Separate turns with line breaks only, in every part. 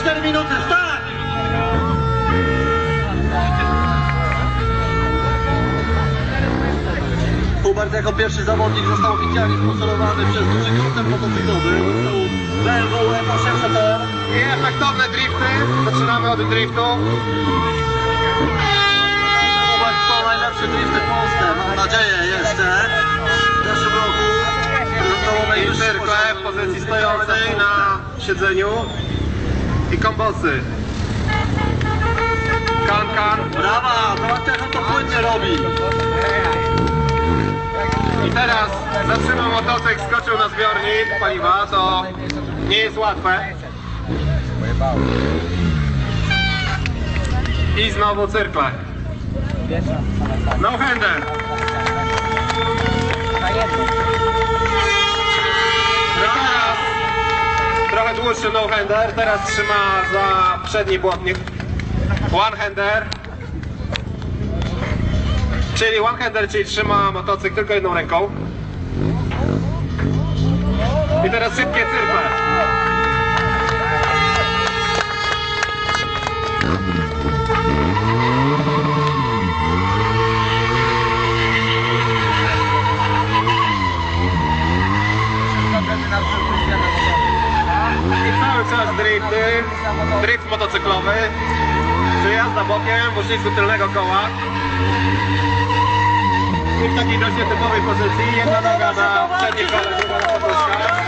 4 minuty, start! Hubert jako pierwszy zawodnik został oficjalnie sponsorowany przez duży koncern motocyklowy BMW f 800
i efektowne drifty. Zaczynamy od driftu.
Hubert to najlepszy drift w Polsce, mam nadzieję jeszcze. W zeszłym roku.
Tylko w pozycji stojącej na siedzeniu. I kombosy. Kan, kan.
Brawa, zobaczcie jak on to płynnie robi.
I teraz zatrzymał motocykl, skoczył na zbiornik paliwa. To nie jest łatwe. I znowu cyrkle. No hander. Teraz dłuższy no hander. Teraz trzyma za przedni błotnik. One hander. Czyli one hander, czyli trzyma motocykl tylko jedną ręką. I teraz szybkie cyrkle. Drifty, drift motocyklowy, czy jazda bokiem w uścisku tylnego koła. I w takiej dość nietypowej pozycji, jedna noga na przedniej kole, druga na poduszkach.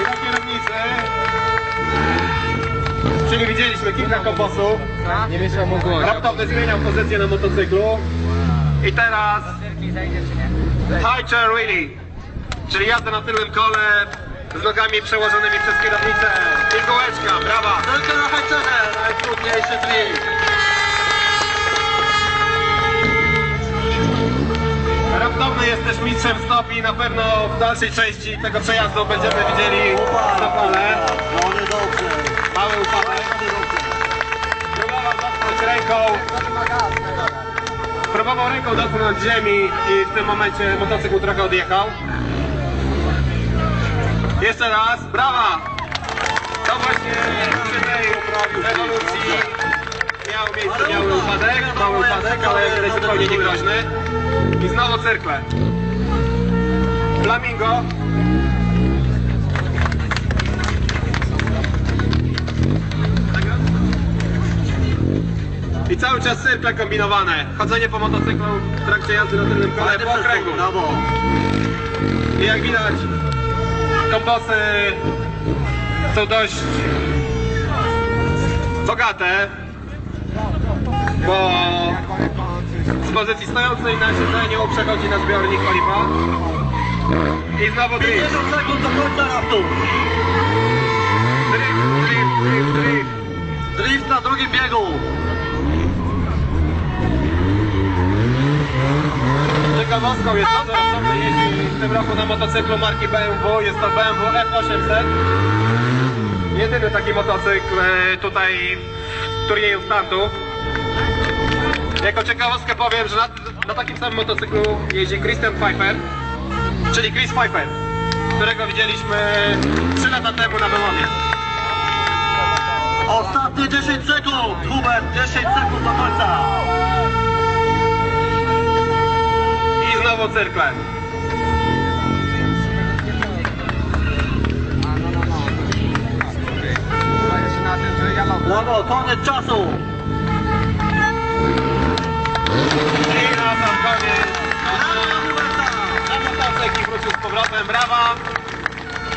I na kierownicy, czyli widzieliśmy kilka kombosów.
Nie mieszam mu głowy.
Raptowny zmieniał pozycję na motocyklu. I teraz high chair wheelie, czyli jazda na tylnym kole z nogami przełożonymi przez kierownicę. Pigułeczka, brawa!
Tylko na hajcerze, najtrudniejszy drift.
Raptowny jest też mistrzem stopi, na pewno w dalszej części tego przejazdu będziemy widzieli.
No nie dobrze.
Mały upadek. Próbował dotknąć ręką, próbował ręką dotknąć ziemi i w tym momencie motocykl trochę odjechał. Jeszcze raz, brawa! To właśnie przy tej ewolucji miał miejsce mały upadek, mały upadek, ale zupełnie niegroźny. I znowu cyrkle. Flamingo. I cały czas cyrkle kombinowane. Chodzenie po motocyklu w trakcie jazdy na tylnym kole po okręgu. I jak widać, kombosy są dość bogate, bo z pozycji stojącej na siedzeniu przechodzi na zbiornik paliwa. I znowu drift,
50 sekund do końca raftu.
drift, drift, drift, drift.
Drift na drugim biegu.
Ciekawostką jest to, że Raptowny jeździ w tym roku na motocyklu marki BMW. Jest to BMW F800. Jedyny taki motocykl e, tutaj w turnieju standów. Jako ciekawostkę powiem, że na, na takim samym motocyklu jeździ Christian Pfeiffer, czyli Chris Pfeiffer, którego widzieliśmy 3 lata temu na Belonie.
Ostatnie 10 sekund. Hubert, 10 sekund do końca.
I znowu cyrkle.
Brawo, koniec czasu.
I na sam koniec wrócił z powrotem, brawa!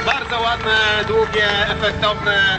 Bardzo ładne, długie, efektowne